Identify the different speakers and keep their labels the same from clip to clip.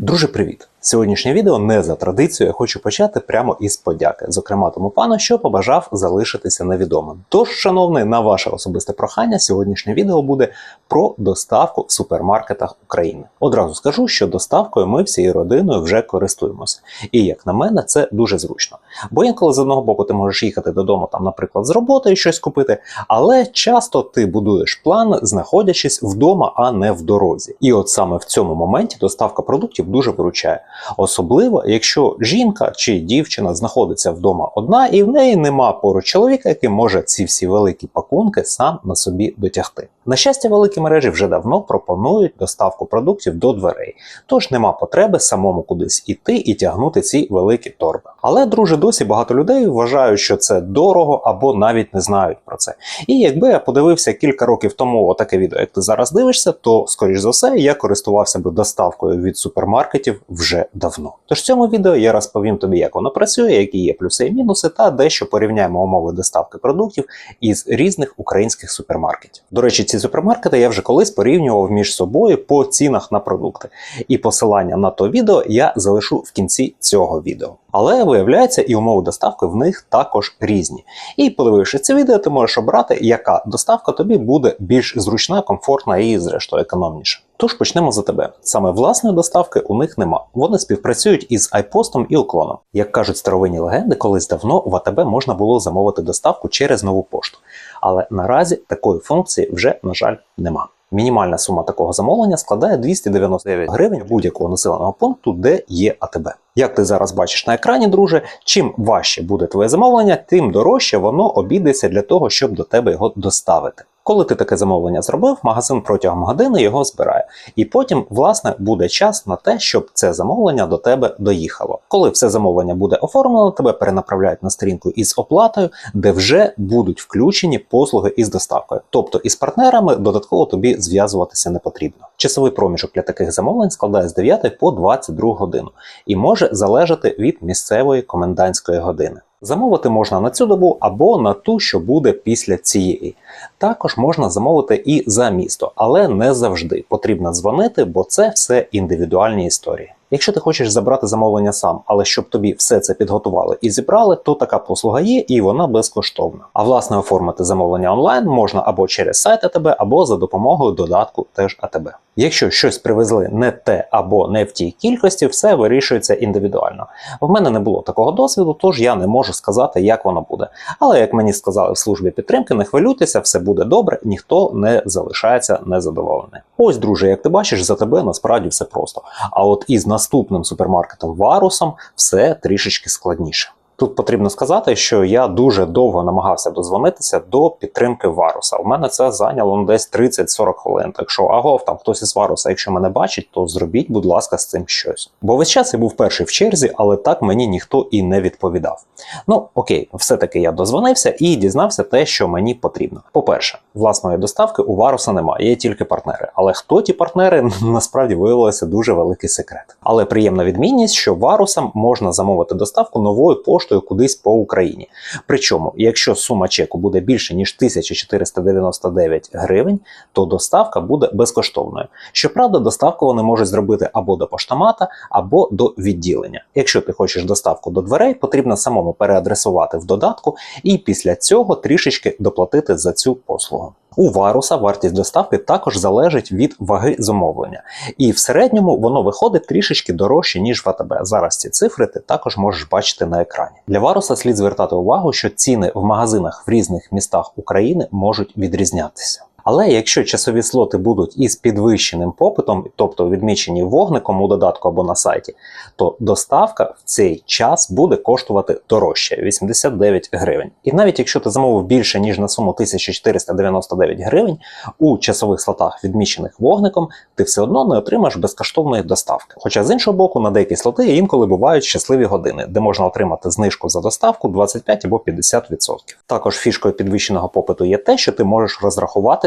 Speaker 1: Друже, привіт! Сьогоднішнє відео не за традицією. Я хочу почати прямо із подяки, зокрема тому пану, що побажав залишитися невідомим. Тож, шановний, на ваше особисте прохання, сьогоднішнє відео буде про доставку в супермаркетах України. Одразу скажу, що доставкою ми всією родиною вже користуємося. І як на мене, це дуже зручно. Бо інколи з одного боку ти можеш їхати додому, там, наприклад, з роботи і щось купити, але часто ти будуєш план, знаходячись вдома, а не в дорозі. І от саме в цьому моменті доставка продуктів дуже виручає. Особливо, якщо жінка чи дівчина знаходиться вдома одна, і в неї нема поруч чоловіка, який може ці всі великі пакунки сам на собі дотягти. На щастя, великі мережі вже давно пропонують доставку продуктів до дверей, тож нема потреби самому кудись іти і тягнути ці великі торби. Але, друже, досі багато людей вважають, що це дорого або навіть не знають про це. І якби я подивився кілька років тому отаке відео, як ти зараз дивишся, то скоріш за все я користувався би доставкою від супермаркетів вже давно. Тож в цьому відео я розповім тобі, як воно працює, які є плюси і мінуси, та дещо порівняємо умови доставки продуктів із різних українських супермаркетів. До речі, ці супермаркети я вже колись порівнював між собою по цінах на продукти. І посилання на то відео я залишу в кінці цього відео. Але виявляється, і умови доставки в них також різні. І подивившись це відео, ти можеш обрати, яка доставка тобі буде більш зручна, комфортна і, зрештою, економніша. Тож почнемо за тебе. Саме власної доставки у них нема. Вони співпрацюють із айпостом і уклоном. Як кажуть старовинні легенди, колись давно в АТБ можна було замовити доставку через нову пошту. Але наразі такої функції вже, на жаль, нема. Мінімальна сума такого замовлення складає 299 гривень будь-якого населеного пункту, де є АТБ. Як ти зараз бачиш на екрані, друже, чим важче буде твоє замовлення, тим дорожче воно обійдеться для того, щоб до тебе його доставити. Коли ти таке замовлення зробив, магазин протягом години його збирає, і потім, власне, буде час на те, щоб це замовлення до тебе доїхало. Коли все замовлення буде оформлено, тебе перенаправляють на сторінку із оплатою, де вже будуть включені послуги із доставкою. Тобто із партнерами додатково тобі зв'язуватися не потрібно. Часовий проміжок для таких замовлень складає з 9 по 22 годину і може залежати від місцевої комендантської години. Замовити можна на цю добу або на ту, що буде після цієї. Також можна замовити і за місто, але не завжди потрібно дзвонити, бо це все індивідуальні історії. Якщо ти хочеш забрати замовлення сам, але щоб тобі все це підготували і зібрали, то така послуга є і вона безкоштовна. А власне оформити замовлення онлайн можна або через сайт АТБ, або за допомогою додатку теж АТБ. Якщо щось привезли не те або не в тій кількості, все вирішується індивідуально. В мене не було такого досвіду, тож я не можу сказати, як воно буде. Але як мені сказали в службі підтримки, не хвилюйтеся, все буде добре, ніхто не залишається незадоволений. Ось, друже, як ти бачиш, за тебе насправді все просто. А от із наступним супермаркетом Варусом все трішечки складніше. Тут потрібно сказати, що я дуже довго намагався дозвонитися до підтримки Варуса. У мене це зайняло ну, десь 30-40 хвилин. Так що агов, там хтось із Варуса, якщо мене бачить, то зробіть, будь ласка, з цим щось. Бо весь час я був перший в черзі, але так мені ніхто і не відповідав. Ну окей, все-таки я дозвонився і дізнався те, що мені потрібно. По-перше, власної доставки у Варуса немає, є тільки партнери. Але хто ті партнери, насправді виявилося дуже великий секрет. Але приємна відмінність, що Варусам можна замовити доставку новою поштою кудись по Україні. Причому, якщо сума чеку буде більше ніж 1499 гривень, то доставка буде безкоштовною. Щоправда, доставку вони можуть зробити або до поштомата, або до відділення. Якщо ти хочеш доставку до дверей, потрібно самому переадресувати в додатку і після цього трішечки доплатити за цю послугу. У варуса вартість доставки також залежить від ваги замовлення, і в середньому воно виходить трішечки дорожче ніж в АТБ. Зараз ці цифри ти також можеш бачити на екрані. Для варуса слід звертати увагу, що ціни в магазинах в різних містах України можуть відрізнятися. Але якщо часові слоти будуть із підвищеним попитом, тобто відмічені вогником у додатку або на сайті, то доставка в цей час буде коштувати дорожче 89 гривень. І навіть якщо ти замовив більше ніж на суму 1499 гривень, у часових слотах, відмічених вогником, ти все одно не отримаєш безкоштовної доставки. Хоча з іншого боку, на деякі слоти інколи бувають щасливі години, де можна отримати знижку за доставку 25 або 50%. Також фішкою підвищеного попиту є те, що ти можеш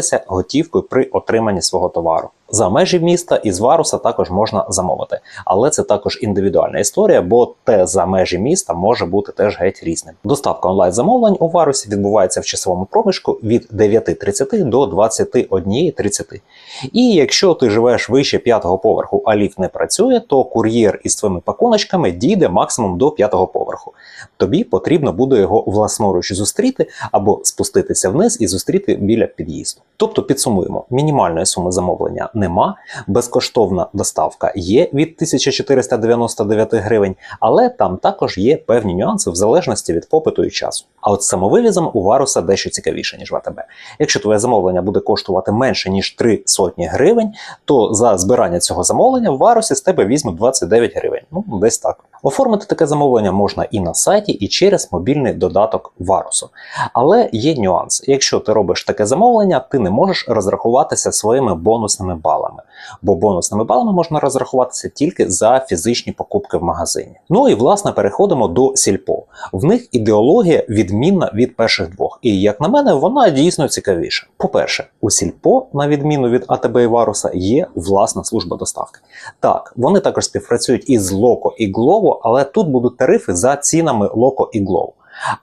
Speaker 1: розрахуватися готівкою при отриманні свого товару. За межі міста із Варуса також можна замовити, але це також індивідуальна історія, бо те за межі міста може бути теж геть різним. Доставка онлайн-замовлень у Варусі відбувається в часовому проміжку від 9.30 до 21.30. І якщо ти живеш вище п'ятого поверху, а ліфт не працює, то кур'єр із твоїми пакуночками дійде максимум до п'ятого поверху. Тобі потрібно буде його власноруч зустріти або спуститися вниз і зустріти біля під'їзду. Тобто підсумуємо, мінімальної суми замовлення нема, безкоштовна доставка є від 1499 гривень, але там також є певні нюанси в залежності від попиту і часу. А от з самовивізом у Варуса дещо цікавіше, ніж в АТБ. Якщо твоє замовлення буде коштувати менше ніж 3 сотні гривень, то за збирання цього замовлення в Варусі з тебе візьмуть 29 гривень. Ну, десь так. Оформити таке замовлення можна і на сайті, і через мобільний додаток Варусу. Але є нюанс. Якщо ти робиш таке замовлення, ти не можеш розрахуватися своїми бонусними балами, бо бонусними балами можна розрахуватися тільки за фізичні покупки в магазині. Ну і власне переходимо до сільпо. В них ідеологія відмінна від перших двох, і як на мене, вона дійсно цікавіша. По-перше, у сільпо, на відміну від АТБ і Варуса, є власна служба доставки. Так, вони також співпрацюють із Локо і Але тут будуть тарифи за цінами Локо і Glovo.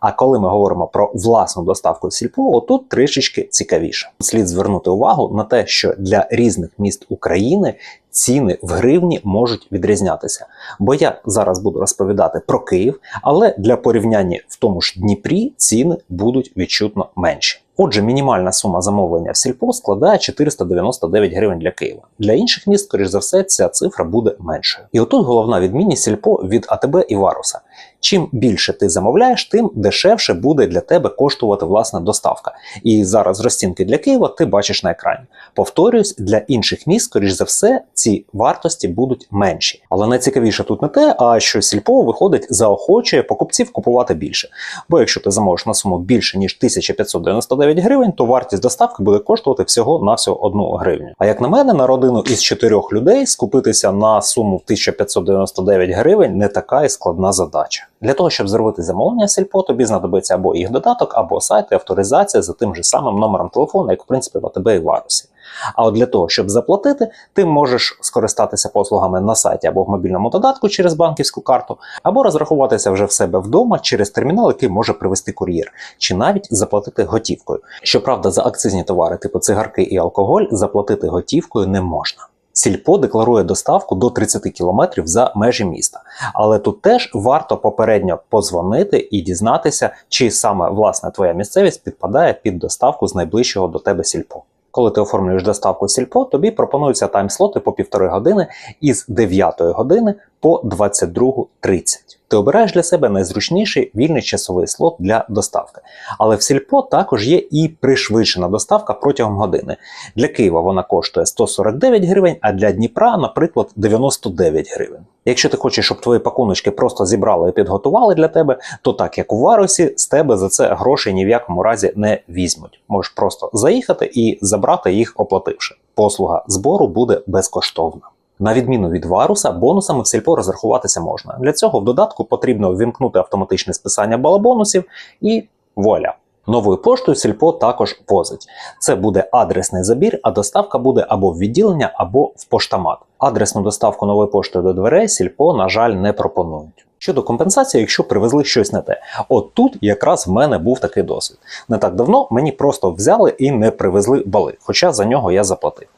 Speaker 1: А коли ми говоримо про власну доставку сільпо, отут трішечки цікавіше. Слід звернути увагу на те, що для різних міст України ціни в гривні можуть відрізнятися. Бо я зараз буду розповідати про Київ, але для порівняння в тому ж Дніпрі ціни будуть відчутно менші. Отже, мінімальна сума замовлення в сільпо складає 499 гривень для Києва. Для інших міст, скоріш за все, ця цифра буде меншою. І отут головна відмінність сільпо від АТБ і Варуса. Чим більше ти замовляєш, тим дешевше буде для тебе коштувати власна доставка. І зараз розцінки для Києва ти бачиш на екрані. Повторюсь, для інших міст, скоріш за все, ці вартості будуть менші. Але найцікавіше тут не те, а що сільпо виходить заохочує покупців купувати більше. Бо якщо ти замовиш на суму більше ніж 1599 гривень, то вартість доставки буде коштувати всього на всього 1 гривню. А як на мене, на родину із чотирьох людей скупитися на суму в 1599 гривень не така і складна задача. Для того, щоб зробити замовлення сільпо, тобі знадобиться або їх додаток, або сайт і авторизація за тим же самим номером телефону, як в принципі в АТБ і Варусі. А от для того, щоб заплатити, ти можеш скористатися послугами на сайті або в мобільному додатку через банківську карту, або розрахуватися вже в себе вдома через термінал, який може привезти кур'єр, чи навіть заплатити готівкою. Щоправда, за акцизні товари, типу цигарки і алкоголь, заплатити готівкою не можна. Сільпо декларує доставку до 30 км за межі міста, але тут теж варто попередньо позвонити і дізнатися, чи саме власне твоя місцевість підпадає під доставку з найближчого до тебе сільпо. Коли ти оформлюєш доставку сільпо, тобі пропонуються тайм-слоти по півтори години із 9 години по 22.30. Ти обираєш для себе найзручніший вільний часовий слот для доставки. Але в сільпо також є і пришвидшена доставка протягом години. Для Києва вона коштує 149 гривень, а для Дніпра, наприклад, 99 гривень. Якщо ти хочеш, щоб твої пакуночки просто зібрали і підготували для тебе, то так як у Варусі, з тебе за це грошей ні в якому разі не візьмуть. Можеш просто заїхати і забрати їх, оплативши. Послуга збору буде безкоштовна. На відміну від варуса, бонусами в сільпо розрахуватися можна. Для цього в додатку потрібно ввімкнути автоматичне списання балабонусів і вуаля. Новою поштою сільпо також возить. Це буде адресний забір, а доставка буде або в відділення, або в поштамат. Адресну доставку новою поштою до дверей сільпо, на жаль, не пропонують. Щодо компенсації, якщо привезли щось не те. От тут якраз в мене був такий досвід. Не так давно мені просто взяли і не привезли бали, хоча за нього я заплатив.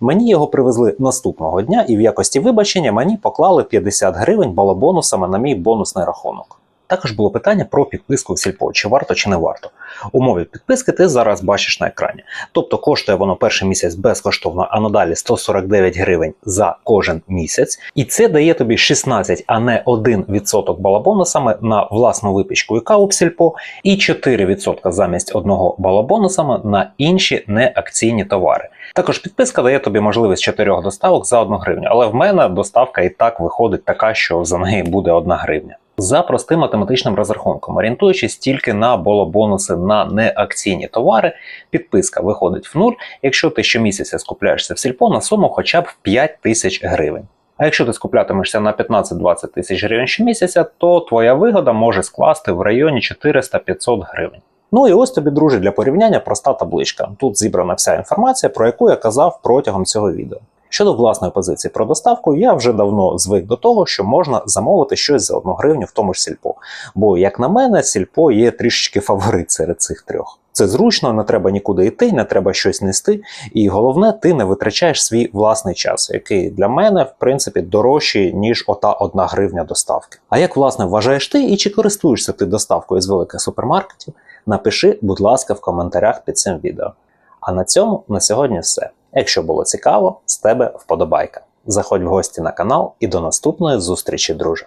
Speaker 1: Мені його привезли наступного дня, і в якості вибачення мені поклали 50 гривень балабонусами на мій бонусний рахунок. Також було питання про підписку в сільпо, чи варто чи не варто. Умови підписки ти зараз бачиш на екрані. Тобто коштує воно перший місяць безкоштовно, а надалі 149 гривень за кожен місяць. І це дає тобі 16, а не 1% балабонусами на власну випічку і каву в сільпо, і 4% замість одного балабонусами на інші неакційні товари. Також підписка дає тобі можливість 4 доставок за 1 гривню, але в мене доставка і так виходить така, що за неї буде 1 гривня. За простим математичним розрахунком, орієнтуючись тільки на болобонуси на неакційні товари, підписка виходить в нуль, якщо ти щомісяця скупляєшся в сільпо на суму хоча б в 5 тисяч гривень. А якщо ти скуплятимешся на 15-20 тисяч гривень щомісяця, то твоя вигода може скласти в районі 400-500 гривень. Ну і ось тобі, друзі, для порівняння проста табличка. Тут зібрана вся інформація, про яку я казав протягом цього відео. Щодо власної позиції про доставку, я вже давно звик до того, що можна замовити щось за одну гривню в тому ж сільпо. Бо, як на мене, сільпо є трішечки фаворит серед цих трьох. Це зручно, не треба нікуди йти, не треба щось нести. І головне, ти не витрачаєш свій власний час, який для мене, в принципі, дорожчий, ніж ота одна гривня доставки. А як власне вважаєш ти і чи користуєшся ти доставкою з великих супермаркетів? Напиши, будь ласка, в коментарях під цим відео. А на цьому на сьогодні все. Якщо було цікаво, з тебе вподобайка. Заходь в гості на канал і до наступної зустрічі, друже.